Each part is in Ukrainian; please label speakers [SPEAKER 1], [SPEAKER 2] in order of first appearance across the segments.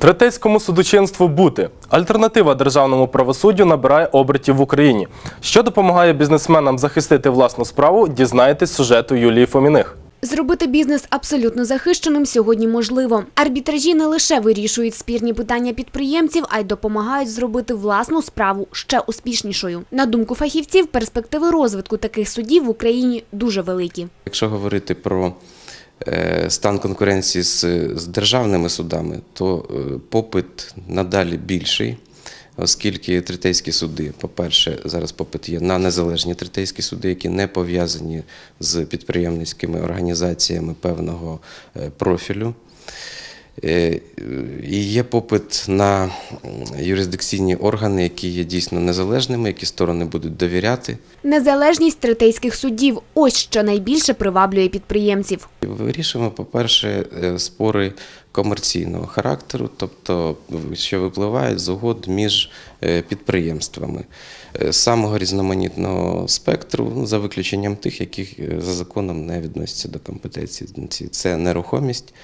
[SPEAKER 1] Третейському судочинству бути альтернатива державному правосуддю набирає обертів в Україні. Що допомагає бізнесменам захистити власну справу, дізнаєтесь з сюжету Юлії Фоміних.
[SPEAKER 2] Зробити бізнес абсолютно захищеним сьогодні можливо. Арбітражі не лише вирішують спірні питання підприємців, а й допомагають зробити власну справу ще успішнішою. На думку фахівців, перспективи розвитку таких судів в Україні дуже великі.
[SPEAKER 3] Якщо говорити про стан конкуренції з, з державними судами, то е, попит надалі більший, оскільки третейські суди, по-перше, зараз попит є на незалежні третейські суди, які не пов'язані з підприємницькими організаціями певного е, профілю. Е, І є попит на юрисдикційні органи, які є дійсно незалежними, які сторони будуть довіряти.
[SPEAKER 2] Незалежність третейських судів – ось що найбільше приваблює підприємців.
[SPEAKER 3] Вирішуємо, по-перше, е, спори комерційного характеру, тобто що випливають з угод між е, підприємствами самого різноманітного спектру, ну, за виключенням тих, яких за законом не відносяться до компетенції. Це нерухомість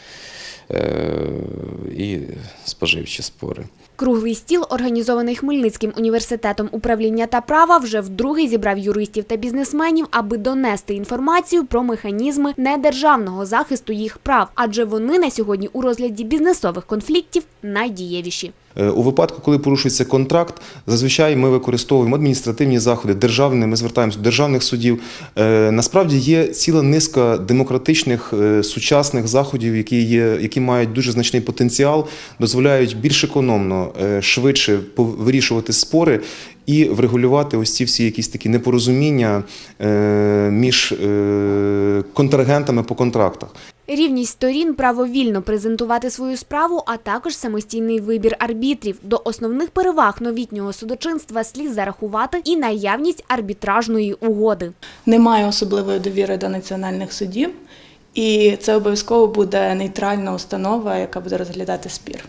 [SPEAKER 3] і споживчі спори.
[SPEAKER 2] Круглий стіл, організований Хмельницьким університетом управління та права, вже вдруге зібрав юристів та бізнесменів, аби донести інформацію про механізми недержавного захисту їх прав, адже вони на сьогодні у розгляді бізнесових конфліктів найдієвіші.
[SPEAKER 4] Е, У випадку, коли порушується контракт, зазвичай ми використовуємо адміністративні заходи, державні, ми звертаємося до державних судів. Е, Насправді є ціла низка демократичних е, сучасних заходів, які, є, які мають дуже значний потенціал, дозволяють більш економно, е, швидше вирішувати спори і врегулювати ось ці всі якісь такі непорозуміння е, між е, контрагентами по контрактах.
[SPEAKER 2] Рівність сторін, право вільно презентувати свою справу, а також самостійний вибір арбітрів. До основних переваг новітнього судочинства слід зарахувати і наявність арбітражної угоди.
[SPEAKER 5] немає особливої довіри до національних судів, і це обов'язково буде нейтральна установа, яка буде розглядати спір.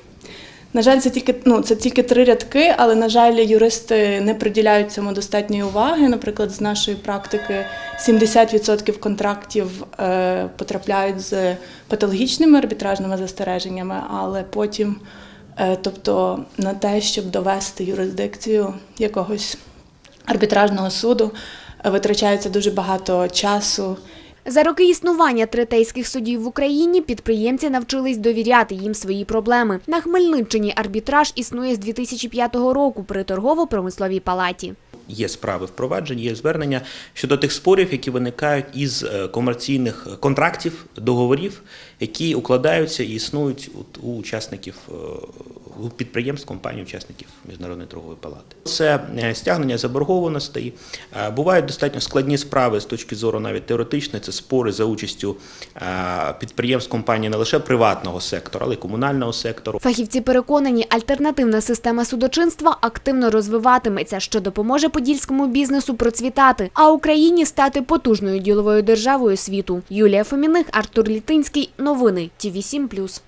[SPEAKER 5] На жаль, це тільки, ну, це тільки три рядки, але, на жаль, юристи не приділяють цьому достатньої уваги. Наприклад, з нашої практики 70% контрактів е, потрапляють з патологічними арбітражними застереженнями, але потім, е, тобто на те, щоб довести юрисдикцію якогось арбітражного суду, витрачається дуже багато часу.
[SPEAKER 2] За роки існування третейських судів в Україні підприємці навчились довіряти їм свої проблеми. На Хмельниччині арбітраж існує з 2005 року при торгово-промисловій палаті.
[SPEAKER 6] Є справи впроваджені, є звернення щодо тих спорів, які виникають із е, комерційних контрактів, договорів, які укладаються і існують у, учасників е, підприємств, компаній, учасників міжнародної торгової палати. Це е, стягнення заборгованостей. Е, Бувають достатньо складні справи з точки зору навіть теоретичної. Це спори за участю е, підприємств компаній не лише приватного сектору, але й комунального сектору.
[SPEAKER 2] Фахівці переконані, альтернативна система судочинства активно розвиватиметься, що допоможе подільському бізнесу процвітати, а Україні стати потужною діловою державою світу. Юлія Фоміних, Артур Літинський. Новини ТІВІ 7+.